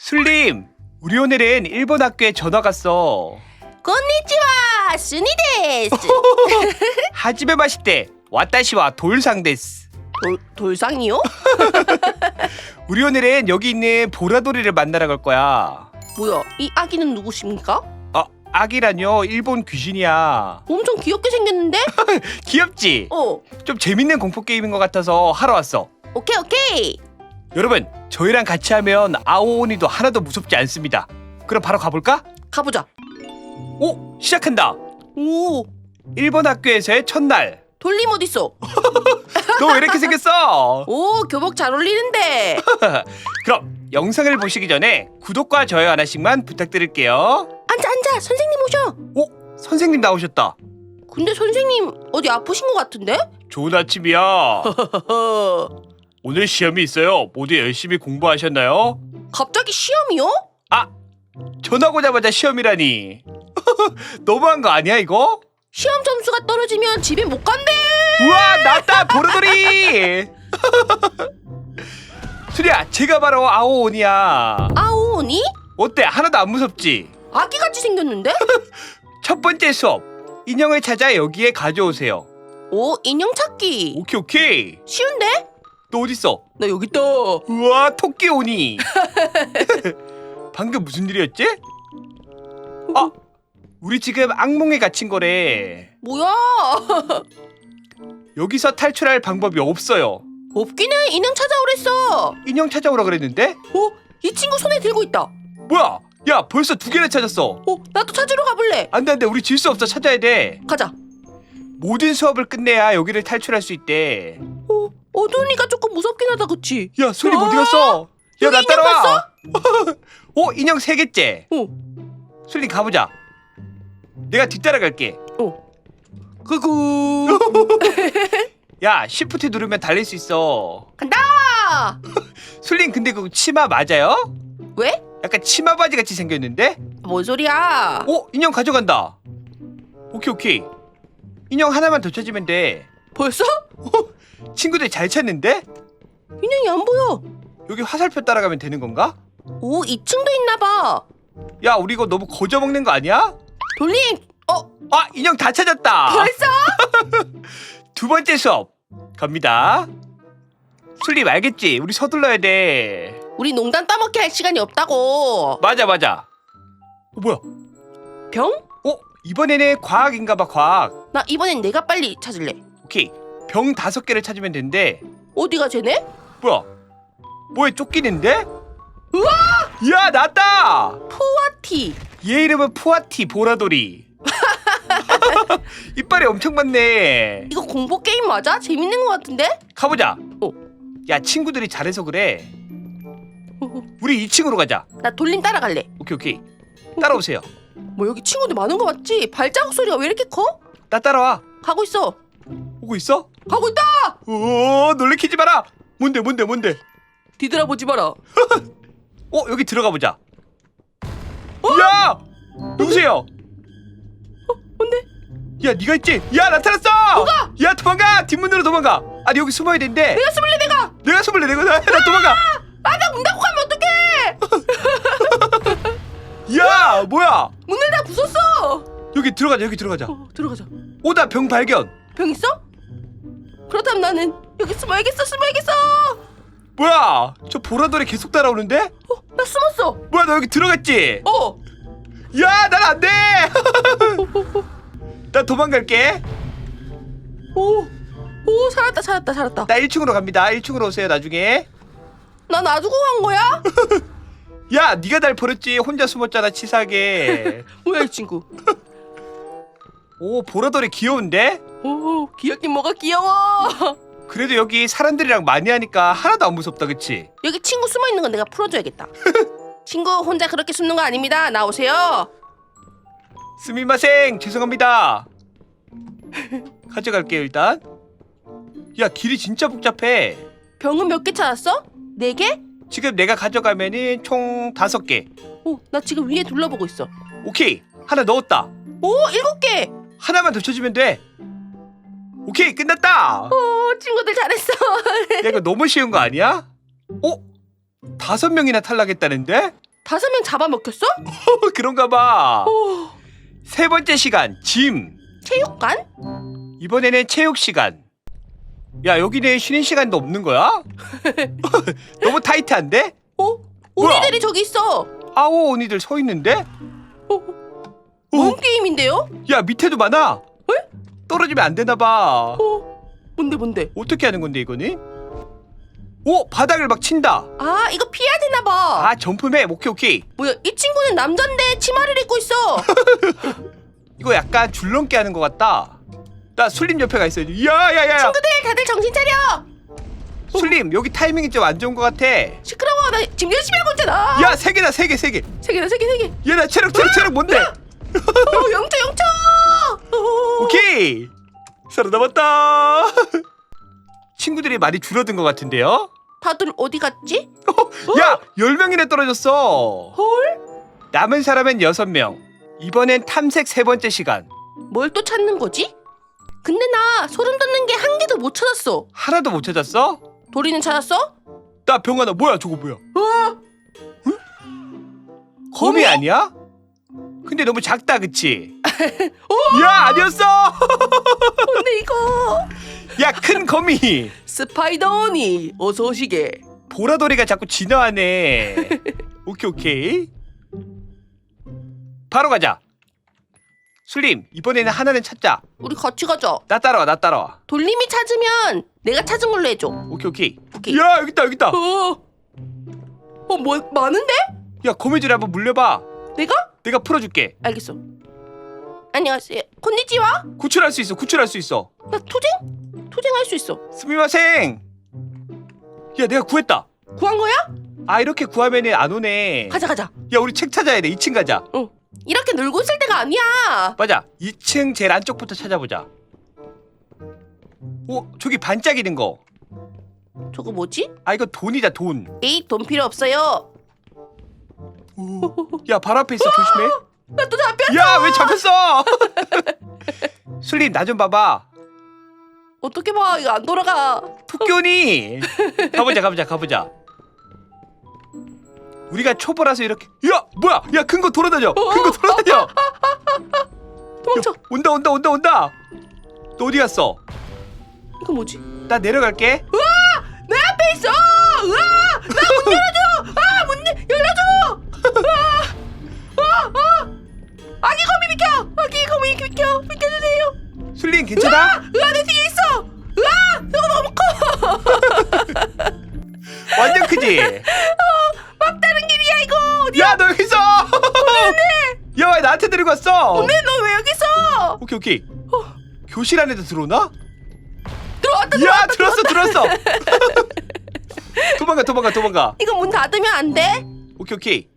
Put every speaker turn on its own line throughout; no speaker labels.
술님, 우리 오늘은 일본 학교에 전화 갔어.
건니치와 스니데스
하지메 마시테 와타시와 돌상 데스.
돌, 돌상이요?
우리 오늘은 여기 있는 보라돌이를 만나러 갈 거야.
뭐야 이 아기는 누구십니까?
아, 아기라뇨? 일본 귀신이야.
엄청 귀엽게 생겼는데?
귀엽지?
어
좀 재밌는 공포 게임인 것 같아서 하러 왔어.
오케이 오케이
여러분, 저희랑 같이 하면 아오오니도 하나도 무섭지 않습니다. 그럼 바로 가볼까?
가보자
오, 시작한다.
오
일본 학교에서의 첫날.
돌림 어딨어?
너 왜 이렇게 생겼어?
오 교복 잘 어울리는데
그럼 영상을 보시기 전에 구독과 좋아요 하나씩만 부탁드릴게요.
앉아 앉아 선생님 오셔
오, 선생님 나오셨다.
근데 선생님 어디 아프신 것 같은데?
좋은 아침이야. 오늘 시험이 있어요. 모두 열심히 공부하셨나요?
갑자기 시험이요?
전화 오자마자 시험이라니. 너무한 거 아니야 이거?
시험 점수가 떨어지면 집에 못 간대
우와 나왔다 보르돌이. 수리야, 제가 바로 아오온이야.
아오니?
어때? 하나도 안 무섭지?
아기같이 생겼는데?
첫 번째 수업. 인형을 찾아 여기에 가져오세요.
오 인형 찾기
오케이 오케이.
쉬운데?
너 어디 있어?
나 여기 있다
우와 토끼 오니. 방금 무슨 일이었지? 아, 우리 지금 악몽에 갇힌 거래.
뭐야
여기서 탈출할 방법이 없어요.
없기는 인형 찾아오랬어
인형 찾아오라 그랬는데?
어? 이 친구 손에 들고 있다
뭐야? 야 벌써 두 개나 찾았어.
어? 나도 찾으러 가볼래
안돼 안돼 우리 질 수 없어 찾아야 돼.
가자
모든 수업을 끝내야 여기를 탈출할 수 있대.
어? 어두우니까 조금 무섭긴 하다 그치?
야 소리
아!
어디 갔어? 야 나
여기 인형
따라와. 어 인형 세 개째.
어
술리 가보자. 내가 뒤따라 갈게.
어. 그구
야 시프트 누르면 달릴 수 있어.
간다
술린 근데 그거 치마 맞아요?
왜?
약간 치마 바지 같이 생겼는데?
뭔 소리야
어 인형 가져간다. 오케이 오케이. 인형 하나만 더 찾으면 돼.
벌써?
친구들 잘 찾는데?
인형이 안 보여
여기 화살표 따라가면 되는 건가?
오 2층도 있나 봐
야 우리 이거 너무 거저 먹는 거 아니야?
돌림 어?
아 인형 다 찾았다.
벌써?
두 번째 수업 갑니다. 술리 알겠지? 우리 서둘러야 돼.
우리 농담 따먹게 할 시간이 없다고
맞아 맞아. 어, 뭐야?
병?
어 이번에는 과학인가 봐 과학.
나 이번엔 내가 빨리 찾을래
오케이 병 다섯 개를 찾으면 된대.
어디가 쟤네?
뭐야? 뭐에 쫓기는데? 우와! 야 났다.
푸아티
얘 이름은 푸아티 보라돌이. 이빨이 엄청 많네.
이거 공포 게임 맞아? 재밌는 것 같은데?
가보자.
어.
야 친구들이 잘해서 그래. 우리 2층으로 가자.
나 돌림 따라갈래
오케이 오케이. 따라오세요.
뭐 여기 친구들 많은 거 맞지? 발자국 소리가 왜 이렇게 커?
나 따라와.
가고 있어
오고 있어?
가고 있다
오 놀래키지 마라. 뭔데 뭔데 뭔데?
뒤돌아보지 마라
어 여기 들어가 보자. 야 누구세요?
뭔데?
야 네가 있지? 야 나타났어!
뭐가?
야 도망가! 뒷문으로 도망가! 아니 여기 숨어야 된대
내가 숨을래 내가
내가 숨을래 내가 나, 나 도망가!
아나 문 닫고 가면 어떡해
야 뭐야!
문을 다 부쉈어
여기 들어가자 여기 들어가자
어, 들어가자
오다 병 발견
병 있어? 그렇다면 나는 여기 숨어야겠어 숨어야겠어!
뭐야? 저 보라돌이 계속 따라오는데?
어, 나 숨었어!
뭐야 너 여기 들어갔지?
어!
야 난 안 돼! 나 도망갈게.
오, 오 살았다 살았다 살았다.
나 1층으로 갑니다. 1층으로 오세요 나중에.
나 놔두고 간 거야?
야 네가 날 버렸지. 혼자 숨었잖아 치사하게.
뭐야 이 친구
오 보라돌이 귀여운데?
오 귀엽긴 뭐가 귀여워.
그래도 여기 사람들이랑 많이 하니까 하나도 안 무섭다 그치?
여기 친구 숨어 있는 건 내가 풀어줘야겠다. 친구 혼자 그렇게 숨는 거 아닙니다. 나오세요.
스미마생 죄송합니다. 가져갈게요 일단. 야 길이 진짜 복잡해.
병은 몇 개 찾았어? 네 개?
지금 내가 가져가면은 총 다섯 개.
오, 나 지금 위에 둘러보고 있어.
오케이 하나 넣었다.
오 일곱 개
하나만 더 쳐주면 돼 오케이 끝났다
오, 친구들 잘했어.
야 이거 너무 쉬운 거 아니야? 어? 다섯 명이나 탈락했다는데?
다섯 명 잡아먹혔어?
그런가 봐.
오,
세 번째 시간 짐.
체육관?
이번에는 체육 시간. 야 여기는 쉬는 시간도 없는 거야? 너무 타이트한데?
어?
뭐야?
우리들이 저기 있어.
아오 언니들 서 있는데?
어, 뭔 게임인데요?
야 밑에도 많아. 떨어지면 안 되나 봐.
어, 뭔데 뭔데?
어떻게 하는 건데 이거는? 오 바닥을 막 친다.
아 이거 피해야 되나 봐.
아 점프맵 오케이 오케이.
뭐야 이 친구는 남잔데 치마를 입고 있어.
이거 약간 줄넘기 하는 것 같다. 나 술림 옆에 가 있어야지. 야야야.
친구들 다들 정신 차려.
술림 여기 타이밍이 좀 안 좋은 것 같아.
시끄러워 나 지금 열심히 하고 있잖아.
야세 개다 세 개 세 개.
세 개다 세 개 세 개.
얘 나 체력 체력 체력 뭔데?
어, 영차 영차. 어,
오케이 살아남았다. 친구들이 많이 줄어든 것 같은데요?
다들 어디 갔지?
야, 10명이나 떨어졌어.
헐?
남은 사람은 6명. 이번엔 탐색 세 번째 시간.
뭘 또 찾는 거지? 근데 나 소름 돋는 게 한 개도 못 찾았어.
하나도 못 찾았어?
도리는 찾았어?
나병 하나 뭐야 저거 뭐야?
어?
거미 아니야? 근데 너무 작다 그치? 야 아니었어!
근데 이거
야 큰 거미!
스파이더니 어서 오시게.
보라돌이가 자꾸 진화하네 오케이 오케이 바로 가자 술림 이번에는 하나는 찾자
우리 같이 가자.
나 따라와 나 따라와
돌림이 찾으면 내가 찾은 걸로 해줘.
오케이 오케이
오케이.
야 여기 있다 여기 있다
어, 어, 뭐 많은데?
야 거미줄 한번 물려봐
내가?
내가 풀어줄게
알겠어. 안녕하세요. 콘니치와?
구출할 수 있어 구출할 수 있어
나 토쟁? 토쟁할 수 있어.
스미마생 야 내가 구했다
구한 거야?
아 이렇게 구하면은 안 오네
가자 가자.
야 우리 책 찾아야 돼 2층 가자
응. 이렇게 놀고 있을 때가 아니야.
맞아 2층 제일 안쪽부터 찾아보자 오 저기 반짝이는 거아
저거 뭐지?
이거 돈이다 돈
에이 돈 필요 없어요.
야, 바로 앞에 있어. 조심해.
나 또 잡혔어.
야, 왜 잡혔어? 술림, 나 좀 봐봐.
어떻게 봐? 이거 안 돌아가.
토끼오니. 가보자, 가보자, 가보자. 우리가 초보라서 이렇게. 야, 뭐야? 야, 큰 거 돌아다녀. 큰 거 돌아다녀.
도망쳐.
야, 온다, 온다, 온다, 온다. 너 어디 갔어?
이거 뭐지?
나 내려갈게.
내 앞에 있어. 으아! 나문 열어줘. 아, 문 열- 열어줘. 아, 아, 아. 아기 거미 비켜. 아기 거미 비켜. 비켜주세요.
술림, 괜찮아?
으아, 내 뒤에 있어. 으아, 이거 너무 커.
완전 크지?
막다른 길이야 이거. 어디야?
야, 너 여기 있어. 야, 왜 나한테 데리고 왔어?
네, 너왜 여기 있어?
오케이, 오케이. 교실 안에도 들어오나?
들어왔다.
야,
들어왔다.
들었어, 들었어. 도망가, 도망가, 도망가.
이거 문 닫으면 안 돼?
오케이, 오케이.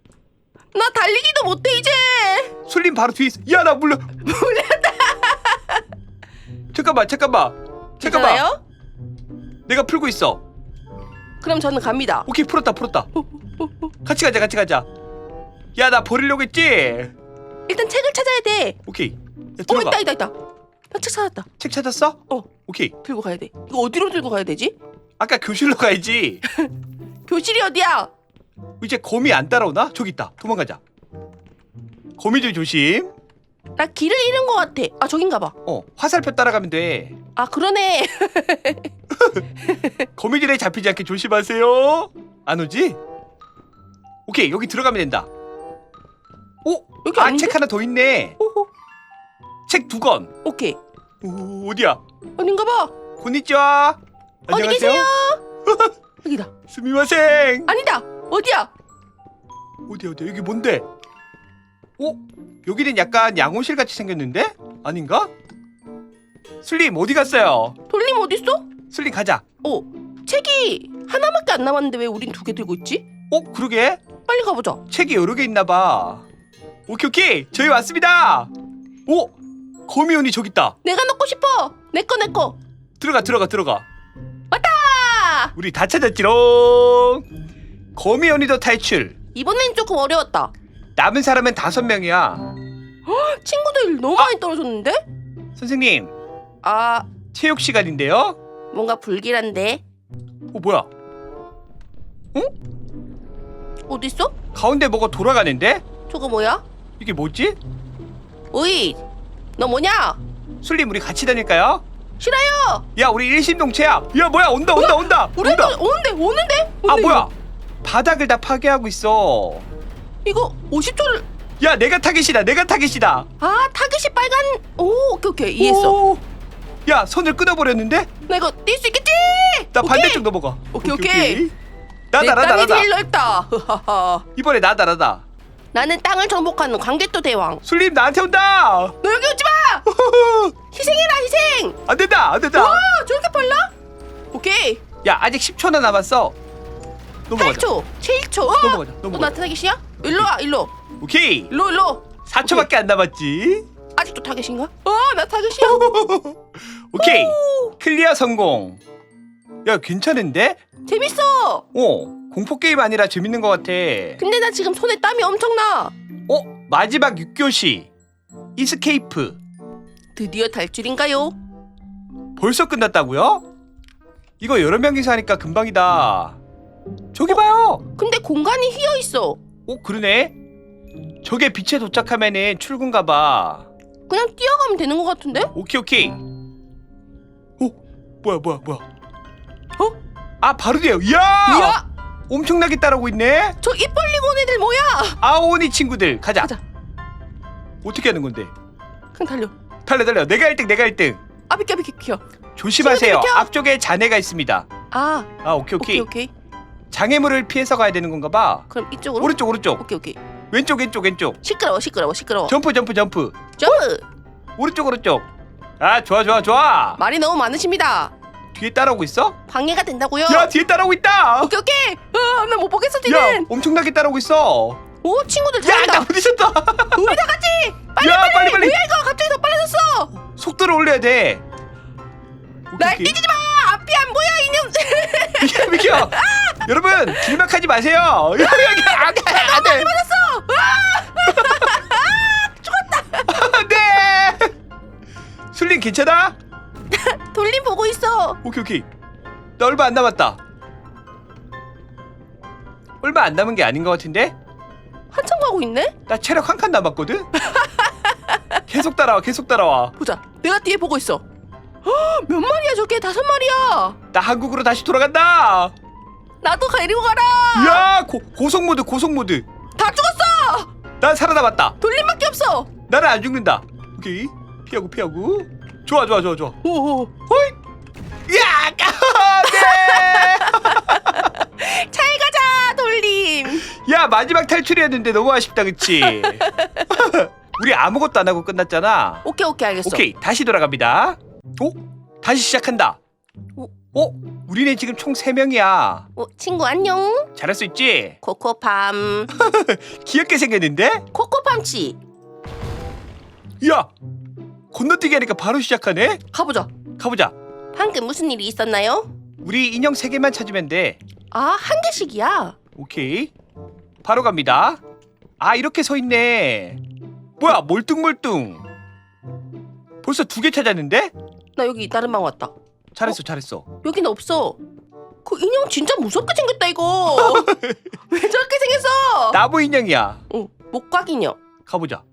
나 달리기도 못해 이제.
술림 바로 뒤에 있어. 야, 나 물려.
몰랐다.
잠깐만, 잠깐만. 잠깐만.
괜찮아요?
내가 풀고 있어.
그럼 저는 갑니다.
오케이, 풀었다, 풀었다. 같이 가자, 같이 가자. 야, 나 버리려고 했지?
일단 책을 찾아야 돼.
오케이. 야,
어
들어가.
있다 있다 있다. 나 책 찾았다.
책 찾았어?
어
오케이.
들고 가야 돼. 이거 어디로 들고 가야 되지?
아까 교실로 가야지.
교실이 어디야?
이제 거미 안 따라오나? 저기 있다. 도망가자. 거미줄 조심.
나 길을 잃은 것 같아. 아 저긴가 봐.
어, 화살표 따라가면 돼.
아 그러네.
거미줄에 잡히지 않게 조심하세요. 안 오지? 오케이, 여기 들어가면 된다. 오,
여기
아,
아닌데?
책 하나 더 있네.
오호.
책 두 권.
오케이.
오, 어디야?
아닌가 봐.
곤니찌와.
어디
안녕하세요.
계세요? 여기다.
스미마생.
아니다. 어디야?
어디 어디 여기 뭔데? 어? 여기는 약간 양호실 같이 생겼는데? 아닌가? 슬림 어디 갔어요?
돌림 어딨어?
슬림 가자.
어 책이 하나밖에 안 남았는데 왜 우린 두 개 들고 있지?
어 그러게
빨리 가보자.
책이 여러 개 있나 봐. 오케이 오케이 저희 왔습니다. 오 거미온이 저기 있다.
내가 넣고 싶어. 내 거 내 거.
들어가 들어가 들어가.
아
우리 다 찾았지롱. 거미온이도 탈출.
이번엔 조금 어려웠다.
남은 사람은 다섯 명이야.
친구들 너무 많이 떨어졌는데?
선생님
아
체육 시간인데요.
뭔가 불길한데.
어 뭐야?
어디 있어?
가운데 뭐가 돌아가는데?
저거 뭐야?
이게 뭐지?
어이, 너 뭐냐?
술림 우리 같이 다닐까요?
싫어요.
야 우리 일심동체야 야 뭐야 온다 온다 온다
우리도
온다
오는데 오는데?
아
오는데,
뭐야 바닥을 다 파괴하고 있어
이거 50초를
야 내가 타겟이다 내가 타겟이다
아 타겟이 빨간. 오 오케이 오케이 이해했어.
오. 야 손을 끊어버렸는데?
나 이거 뛸 수 있겠지?
나
오케이.
반대쪽 넘어가
오케이, 오케이.
나다
내
나다
땅이
나다
제일 넓다. 흐하하.
이번에 나다 나다
나는 땅을 정복하는 광개토 대왕.
술림 나한테 온다
너 여기 오지 마. 희생해라 희생.
안 된다 안 된다
와 저렇게 빨라? 오케이.
야 아직 10초나 남았어 넘어가자
8초, 7초. 어?
넘어가자,
너
넘어가자.
나 타겟이야? 일로 와 일로.
오케이
일로 일로.
4초밖에 안 남았지
아직도 타겟인가? 어 나 타겟이야.
오케이 클리어 성공 야 괜찮은데?
재밌어.
어 공포 게임 아니라 재밌는 것 같아
근데 나 지금 손에 땀이 엄청 나.
어 마지막 6교시 이스케이프
드디어 탈출인가요?
벌써 끝났다고요? 이거 여러 명이서 하니까 금방이다 저기 봐요
근데 공간이 휘어 있어.
어 그러네 저게 빛에 도착하면은 출근가 봐
그냥 뛰어가면 되는 것 같은데?
오케이 오케이 어 뭐야 뭐야 뭐야
어?
아 바로 돼요 이야
이야,
엄청나게 따라오고 있네
저 입 벌리고 온 애들 뭐야?
아오니 친구들 가자
가자.
어떻게 하는 건데
그냥 달려.
달려 달려 내가 1등 내가 1등
아 비켜 비켜 비켜.
조심하세요
친구들 비켜!
앞쪽에 잔해가 있습니다
아
아 오케이 오케이,
오케이 오케이.
장애물을 피해서 가야 되는 건가 봐
그럼 이쪽으로.
오른쪽 오른쪽
오케이 오케이.
왼쪽 왼쪽 왼쪽
시끄러워 시끄러워 시끄러워.
점프 점프 점프
점프.
오른쪽 오른쪽 아 좋아 좋아 좋아
말이 너무 많으십니다.
뒤에 따라오고 있어?
방해가 된다고요?
야 뒤에 따라오고 있다
오케이 오케이. 아나 못 보겠어
야
뒤는.
엄청나게 따라오고 있어
오 친구들
야나
잘한다.
부딪혔다
우리 다 같이. 빨리
야
빨리.
빨리
뭐야 이거 갑자기 더 빨라졌어.
속도를 올려야 돼 오케이,
날
오케이.
뛰지 마. 앞이 안 보여 이놈.
비켜 비켜 여러분 길막하지 마세요 여기 여기 안돼 안돼. 안돼 술린 괜찮아?
돌림 보고 있어.
오케이 오케이 나 얼마 안 남았다 얼마 안 남은 게 아닌 것 같은데?
한참 가고 있네.
나 체력 한 칸 남았거든? 계속 따라와 계속 따라와
보자. 내가 뒤에 보고 있어. 헉, 몇 마리야 저게 다섯 마리야.
나 한국으로 다시 돌아간다
나도 가리고 가라.
야 고, 고속 모드 고속 모드
다 죽었어. 난
살아남았다
돌림밖에 없어.
나는 안 죽는다 오케이 피하고 피하고 좋아 좋아 좋아 좋아
오,
야 안돼
잘 가자 돌림.
야 마지막 탈출이었는데 너무 아쉽다 그치? 우리 아무것도 안 하고 끝났잖아
오케이 오케이 알겠어.
오케이 다시 돌아갑니다 오? 다시 시작한다
오.
어? 우리는 지금 총 3명이야
어, 친구 안녕.
잘할 수 있지?
코코팜.
귀엽게 생겼는데?
코코팜치.
야 건너뛰기 하니까 바로 시작하네?
가보자.
가보자
방금 무슨 일이 있었나요?
우리 인형 3개만 찾으면 돼
아 한 개씩이야.
오케이 바로 갑니다 아 이렇게 서 있네 뭐야 몰뚱몰뚱 벌써 두 개 찾았는데?
나 여기 다른 방 왔다.
잘했어 잘했어
여긴 없어. 그 인형 진짜 무섭게 생겼다 이거. 왜 저렇게 생겼어?
나무 인형이야
어, 목각 인형.
가보자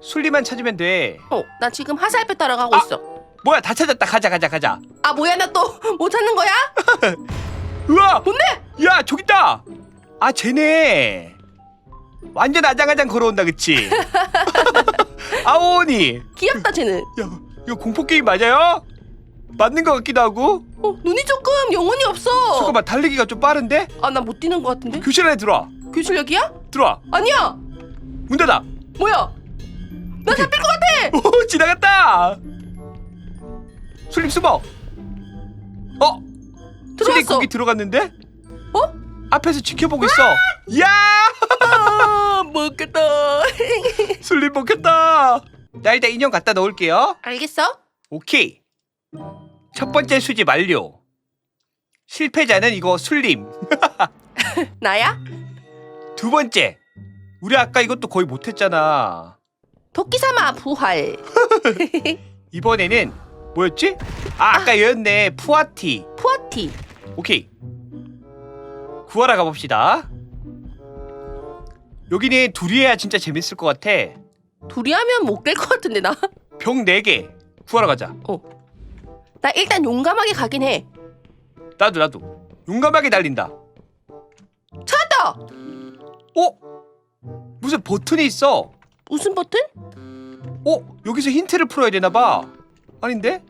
순리만 찾으면 돼
어, 나 지금 화살표 따라 가고
아!
있어.
뭐야 다 찾았다 가자 가자 가자
아 뭐야 나 또 못 찾는 거야?
우와
뭔데?
야 저기 있다 아 쟤네 완전 아장아장 걸어온다 그치 아오니
귀엽다 쟤는.
야 이거 공포 게임 맞아요? 맞는 것 같기도 하고
어, 눈이 조금 영혼이 없어.
잠깐만 달리기가 좀 빠른데?
아 나 못 뛰는 것 같은데?
교실 안에 들어와
교실력이야?
들어와
아니야.
문 닫아
뭐야? 나 잡힐 것 같아.
오 지나갔다 술립 숨어 어? 술립
들어왔어.
거기 들어갔는데?
어?
앞에서 지켜보고 있어 야
아, 먹겠다.
술립 먹혔다 나 일단 인형 갖다 넣을게요
알겠어?
오케이 첫 번째 수집 완료 실패자는 이거 술림
나야?
두 번째 우리 아까 이것도 거의 못했잖아
도끼사마 부활.
이번에는 뭐였지? 아 아까 얘였네 푸아티
푸아티.
오케이 구하러 가봅시다 여기는 둘이 해야 진짜 재밌을 것 같아.
둘이 하면 못 깰 것 같은데 나.
병 4개 구하러 가자.
나 일단 용감하게 가긴 해.
나도 나도. 용감하게 달린다.
찾았다.
어? 무슨 버튼이 있어?
무슨 버튼?
어? 여기서 힌트를 풀어야 되나 봐. 아닌데?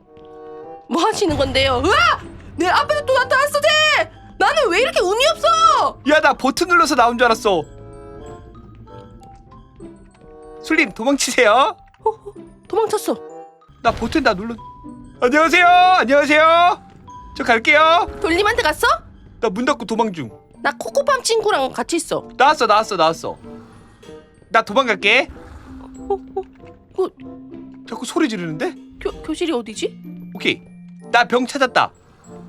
뭐 하시는 건데요? 으아! 내 앞에서 또 나타났어, 쟤! 나는 왜 이렇게 운이 없어?
야 나 버튼 눌러서 나온 줄 알았어. 술님 도망치세요.
도망쳤어.
나 버튼 다 눌러. 안녕하세요. 안녕하세요. 저 갈게요.
돌림한테 갔어?
나 문 닫고 도망 중.
나 코코팜 친구랑 같이 있어.
나왔어 나왔어 나왔어. 나 도망갈게.
어, 어, 그
자꾸 소리 지르는데?
교, 교실이 어디지?
오케이. 나 병 찾았다.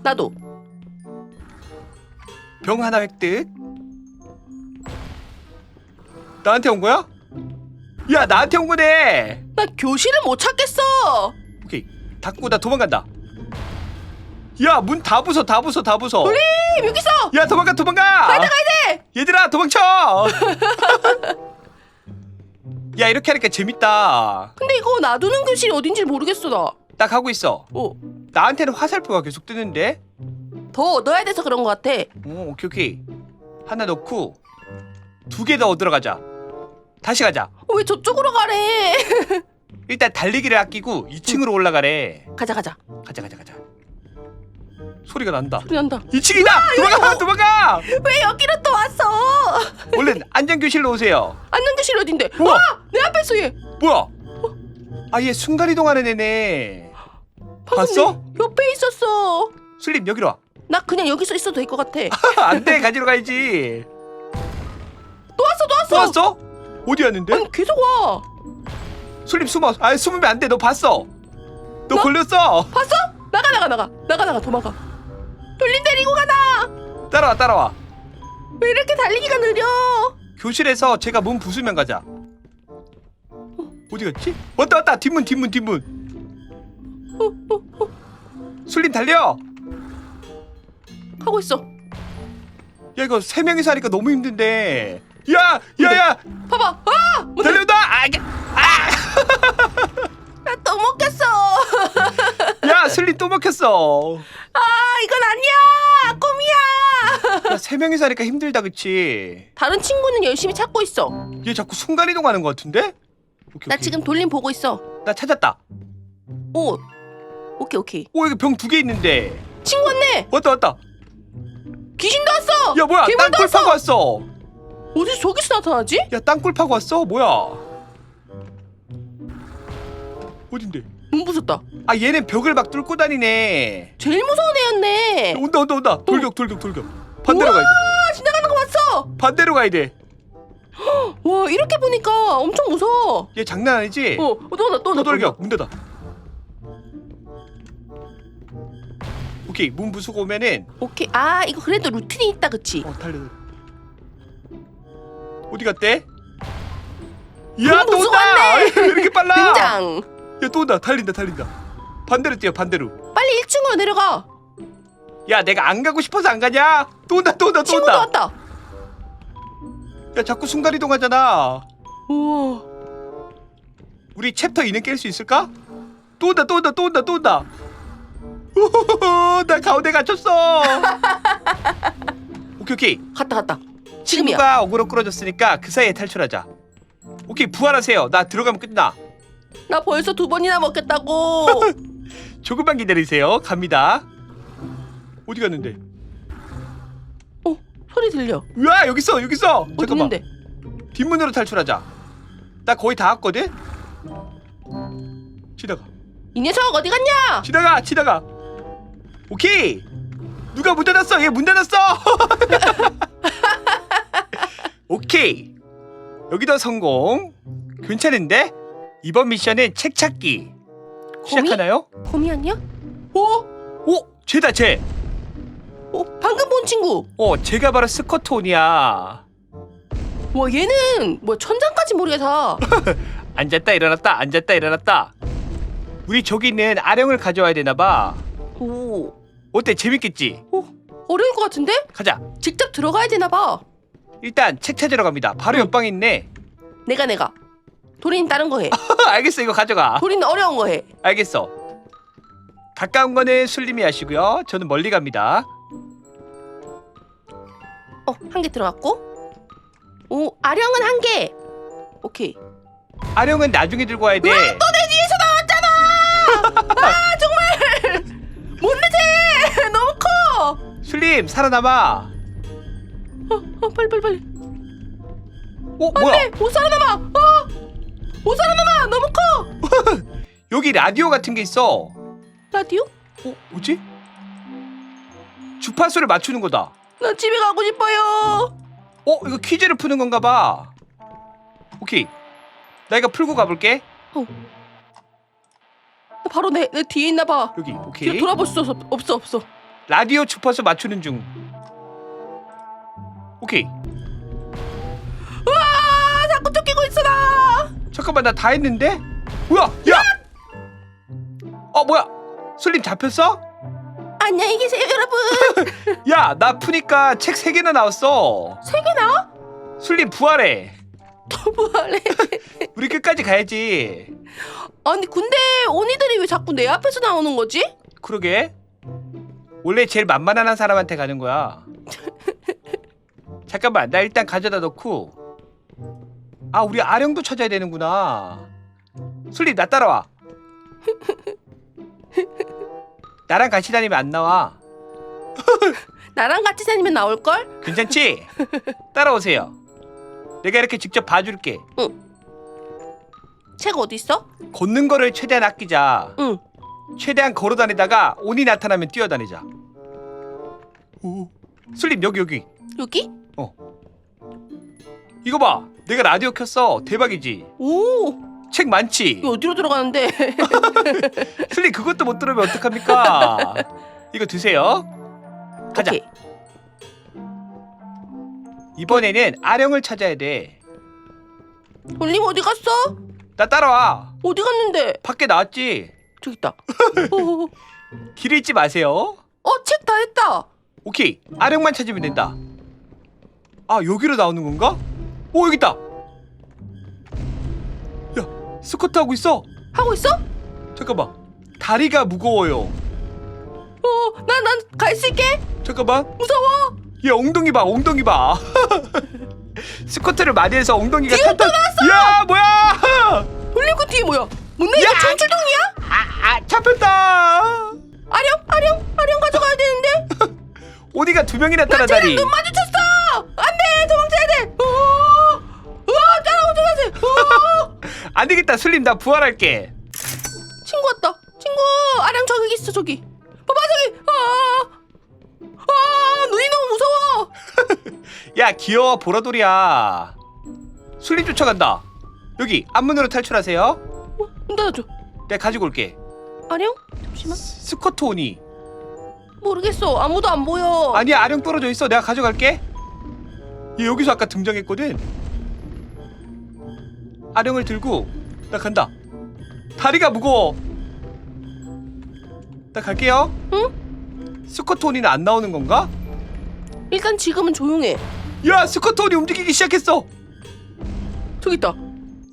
나도.
병 하나 획득. 나한테 온 거야? 야 나한테 온 거네.
나 교실을 못 찾겠어.
오케이. 닫고 나 도망간다. 야 문 다 부숴 다 부숴 다 부숴.
돌림 여기 있어.
야 도망가 도망가.
가야 돼, 가야 돼.
얘들아 도망쳐. 야 이렇게 하니까 재밌다.
근데 이거 놔두는 교실이 어딘지 모르겠어 나.
나 가고 있어.
어,
나한테는 화살표가 계속 뜨는데.
더 얻어야 돼서 그런 것 같아.
오 오케이 오케이. 하나 넣고 두 개 더 얻으러 가자. 다시 가자.
어, 왜 저쪽으로 가래?
일단 달리기를 아끼고 2층으로 올라가래.
가자, 가자.
가자 가자 가자. 소리가 난다.
소리 난다.
2층이다. 도망가 도망가.
왜 여기로 또 왔어?
얼른 안전 교실로 오세요.
안녕 교실 어딘데?
우와.
와, 내 앞에 있어 얘.
뭐야? 아얘 순간 이동하는 애네.
방금
봤어?
내 옆에 있었어.
슬립 여기로 와.
나 그냥 여기서 있어도 될 것 같아.
안돼 가지러 가야지.
또 왔어, 또 왔어.
또 왔어? 어디 왔는데?
아니 계속 와.
슬립 숨어. 아 숨으면 안 돼. 너 봤어. 너
뭐?
걸렸어.
봤어? 나가 나가 나가 나가 나가 도망가. 돌림 데리고 가나?
따라와 따라와.
왜 이렇게 달리기가 느려?
교실에서 제가 문 부수면 가자. 어디 갔지? 왔다 왔다 뒷문 뒷문 뒷문.
어, 어, 어.
슬립 달려.
하고 있어.
야 이거 세 명이서 하니까 너무 힘든데. 야 야 야
봐봐. 아! 뭐,
달려온다. 아, 이게-
나 또 먹겠어.
야 슬립 또 먹혔어.
아 이건 아니야. 꿈이야.
야 세 명이서 하니까 힘들다 그치?
다른 친구는 열심히 찾고 있어.
얘 자꾸 순간 이동하는 것 같은데? 오케이,
나
오케이.
지금 돌림 보고 있어.
나 찾았다.
오. 오케이 오케이.
오 여기 병 두 개 있는데.
친구 왔네.
왔다 왔다.
귀신도 왔어.
야 뭐야
괴물도
땅굴 파고
왔어. 어디서 저기서 나타나지?
야 땅굴 파고 왔어 뭐야? 어딘데?
문 부쉈다.
아 얘는 벽을 막 뚫고 다니네.
제일 무서운 애였네.
온다 온다 온다. 돌격 돌격 돌격. 반대로 가야 돼.
지나가는 거 봤어.
반대로 가야 돼.
와 이렇게 보니까 엄청 무서워.
얘 장난 아니지?
어, 또 온다 또 온다.
또 돌격 문 닫아. 오케이 문 부수고 오면은
오케이. 아 이거 그래도 루틴이 있다 그치?
어 달려. 달려. 어디 갔대? 야문또 온다. 왜 이렇게 빨라?
등장.
야 또 온다. 달린다 달린다. 반대로 뛰어 반대로.
빨리 1층으로 내려가.
야 내가 안 가고 싶어서 안 가냐? 또 온다 또 온다 또
친구도
온다.
왔다.
야 자꾸 순간 이동하잖아.
우와.
우리 챕터 2는 깰 수 있을까? 또 온다 또 온다 또 온다 또 온다. 우후후, 나 가운데 갇혔어. 오케이 오케이.
갔다 갔다. 지금이야.
친구가 어그로 끌어줬으니까 그 사이에 탈출하자. 오케이 부활하세요. 나 들어가면 끝나.
나 벌써 두 번이나 먹겠다고.
조금만 기다리세요. 갑니다. 어디 갔는데?
어 소리 들려.
으아 여기 있어 여기 있어.
어디
잠깐만.
있는데?
뒷문으로 탈출하자. 나 거의 다 왔거든. 지나가.
이 녀석 어디 갔냐?
지나가 지나가. 오케이. 누가 문 닫았어? 얘 문 닫았어. 오케이. 여기도 성공. 괜찮은데? 이번 미션은 책 찾기. 시작하나요?
곰이 아니야? 어?
오, 쟤다 쟤.
어 방금 본 친구.
어, 제가 바로 스커톤이야.
와 얘는 뭐 천장까지 모르게 다.
앉았다 일어났다 앉았다 일어났다. 우리 저기 있는 아령을 가져와야 되나 봐.
오.
어때? 재밌겠지?
어 어려울 것 같은데?
가자.
직접 들어가야 되나 봐.
일단 책 찾으러 갑니다. 바로
응.
옆방에 있네.
내가 내가. 도린 다른 거 해.
알겠어 이거 가져가.
도린 어려운 거 해.
알겠어. 가까운 거는 술님이 하시고요. 저는 멀리 갑니다.
어, 한 개 들어갔고. 오, 아령은 한 개. 오케이.
아령은 나중에 들고 와야 돼.
또내 뒤에서 나왔잖아. 아, 정말. 뭔데 쟤? 너무 커.
술님 살아남아.
어, 어, 빨리 빨리 빨리.
어 뭐야?
네, 못 살아남아. 어, 못 살아남아. 너무 커.
여기 라디오 같은 게 있어.
라디오?
어 뭐지? 주파수를 맞추는 거다.
나 집에 가고 싶어요.
어 이거 퀴즈를 푸는 건가 봐. 오케이. 나 이거 풀고 가볼게.
바로 내, 내 뒤에 있나 봐.
여기
뒤로
오케이.
돌아볼 수 없어. 없어 없어.
라디오 주파수 맞추는 중. 오케이.
아, 자꾸 쫓기고 있어 나.
잠깐만 나 다 했는데? 뭐야? 야! 어 뭐야? 술님 잡혔어?
안녕히 계세요, 여러분.
야 나 푸니까 책 세 개나 나왔어.
세 개나?
술님 부활해.
또 뭐하래?
우리 끝까지 가야지.
아니 근데 언니들이 왜 자꾸 내 앞에서 나오는 거지?
그러게. 원래 제일 만만한 사람한테 가는 거야. 잠깐만, 나 일단 가져다 놓고. 아, 우리 아령도 찾아야 되는구나. 술리, 나 따라와. 나랑 같이 다니면 안 나와.
나랑 같이 다니면 나올 걸?
괜찮지? 따라오세요. 내가 이렇게 직접 봐줄게.
책 어디 있어?
걷는 거를 최대한 아끼자.
응.
최대한 걸어 다니다가 온이 나타나면 뛰어 다니자. 오. 슬립 여기 여기.
여기?
이거 봐. 내가 라디오 켰어. 대박이지.
오,
책 많지.
이거 어디로 들어가는데?
슬립 그것도 못 들으면 어떡합니까? 이거 드세요. 가자.
오케이.
이번에는 아령을 찾아야 돼.
올림 어디 갔어?
나 따라와.
어디 갔는데?
밖에 나왔지.
저기 있다. 어,
길 잃지 마세요.
어, 책 다 했다.
오케이. 아령만 찾으면 된다. 아 여기로 나오는 건가? 오 여기 있다. 야 스쿼트 하고 있어.
하고 있어?
잠깐만. 다리가 무거워요.
어, 난난 갈 수 있게.
잠깐만.
무서워.
얘 엉덩이 봐. 엉덩이 봐. 스쿼트를 많이 해서 엉덩이가
뒤로
탄탄. 야 뭐야?
그 뒤에 뭐야? 뭔데 이거
야!
청출동이야?
아, 아 잡혔다.
아령, 아령, 아령 가져가야 되는데.
어디가 두 명이 나타나다니.
눈 마주 안
되겠다. 슬림 나 부활할게.
친구 왔다. 친구, 아령 저기 있어 저기. 봐봐 저기. 아, 아, 눈이 너무 무서워.
야 귀여워 보라돌이야. 슬림 쫓아간다. 여기 앞문으로 탈출하세요.
어, 문 닫아줘.
내가 가지고 올게.
아령? 잠시만.
스쿼트 오니.
모르겠어. 아무도 안 보여.
아니야 아령 떨어져 있어. 내가 가져갈게. 얘 여기서 아까 등장했거든. 아령을 들고 나 간다. 다리가 무거워. 나 갈게요.
응?
스쿼트 오니는 안 나오는 건가?
일단 지금은 조용해.
야 스쿼트 오니 움직이기 시작했어.
저기 있다.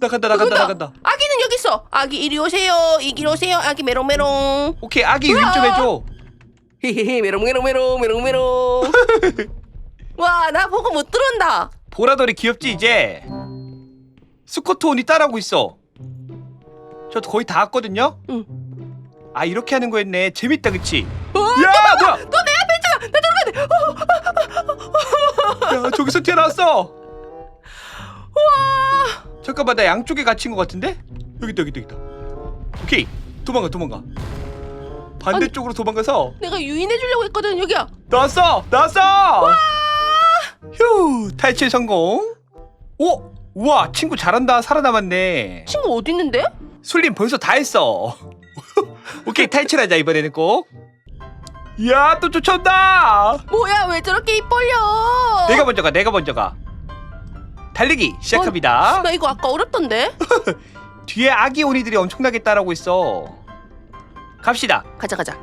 나 간다 나 간다 나. 간다.
아기는 여기 있어. 아기 이리 오세요. 이리 오세요. 아기 메롱메롱.
오케이 아기 유인 좀 해줘.
헤헤헤 메롱메롱메롱 메롱메롱. 와, 나 보고 못 들어온다.
보라돌이 귀엽지 이제. 스쿼트 오니 따라오고 있어. 저 거의 다 왔거든요.
응.
아 이렇게 하는 거였네. 재밌다 그치?
어,
야 뭐야?
너 내 앞에 있잖아. 나 들어가야 돼. 어,
야 저기서 튀어나왔어.
와.
잠깐만 나 양쪽에 갇힌 것 같은데? 여기 있다 여기 있다 여기 있다. 오케이 도망가 도망가. 반대쪽으로 도망가서
내가 유인해 주려고 했거든. 여기야.
나왔어 나왔어. 휴 탈출 성공. 오 우와 친구 잘한다 살아남았네.
친구 어디 있는데?
술림 벌써 다 했어. 오케이 탈출하자 이번에는 꼭. 야또 쫓아온다.
뭐야? 왜 저렇게 입 벌려?
내가 먼저 가 내가 먼저 가. 달리기 시작합니다.
나 이거 아까 어렵던데.
뒤에 아기 오니들이 엄청나게 따라오고 있어. 갑시다.
가자 가자.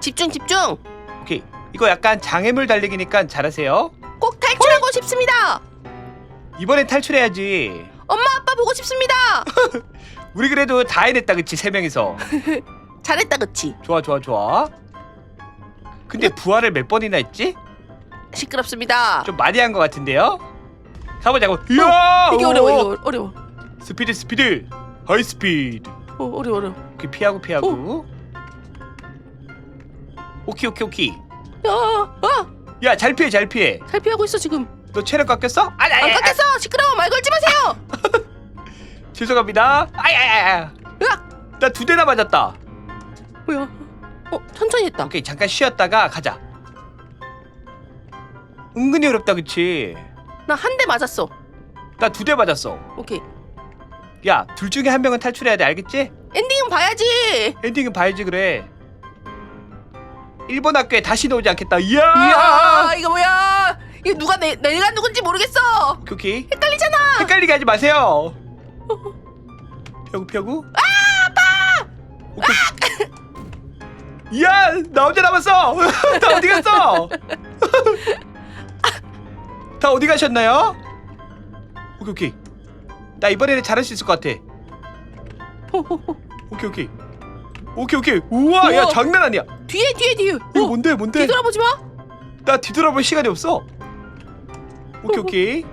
집중 집중.
오케이. 이거 약간 장애물 달리기니까 잘하세요.
꼭 탈출하고 싶습니다.
이번엔 탈출해야지.
엄마 아빠 보고 싶습니다.
우리 그래도 다 해냈다 그치 세 명이서.
잘했다 그치?
좋아 좋아 좋아. 근데 부활을 몇 번이나 했지?
시끄럽습니다.
좀 많이 한 것 같은데요? 가보자고. 이야!
어, 이게
오!
어려워 이거 어려워.
스피드 스피드. 하이 스피드.
어, 어려워 어려워.
이렇게 피하고 피하고. 오케이 오케이 오케이.
야, 아,
야 잘 피해 잘 피해.
잘 피하고 있어 지금.
너 체력 깎였어? 아니 아니
안 깎였어. 시끄러워 말 걸지 마세요.
죄송합니다. 아야야야.
으악!
나 두 대나 맞았다.
뭐야? 어 천천히 했다.
오케이 잠깐 쉬었다가 가자. 은근히 어렵다 그치?
나 한 대 맞았어.
나 두 대 맞았어.
오케이.
야 둘 중에 한 명은 탈출해야 돼 알겠지?
엔딩은 봐야지.
엔딩은 봐야지 그래. 일본 학교에 다시 나오지 않겠다. 이야.
이야 이거 뭐야? 이거 누가 내 내가 누군지 모르겠어.
오케이.
헷갈리잖아.
헷갈리게 하지 마세요. 펴구 펴구. 아 아파. 오케이. 이야 나 혼자 남았어. 다 어디 갔어? 다 어디 가셨나요? 오케이 오케이. 나 이번에는 잘할 수 있을 것 같아. 오케이 오케이. 오케이 오케이. 우와 야
우와.
장난 아니야.
뒤에 뒤에 뒤에.
이거
어,
뭔데 뭔데?
뒤돌아보지 마.
나 뒤돌아볼 시간이 없어. 오케이 오케이.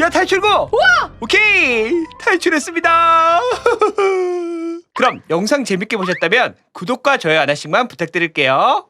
야 탈출구.
우와.
오케이 탈출했습니다. 그럼 영상 재밌게 보셨다면 구독과 좋아요 하나씩만 부탁드릴게요.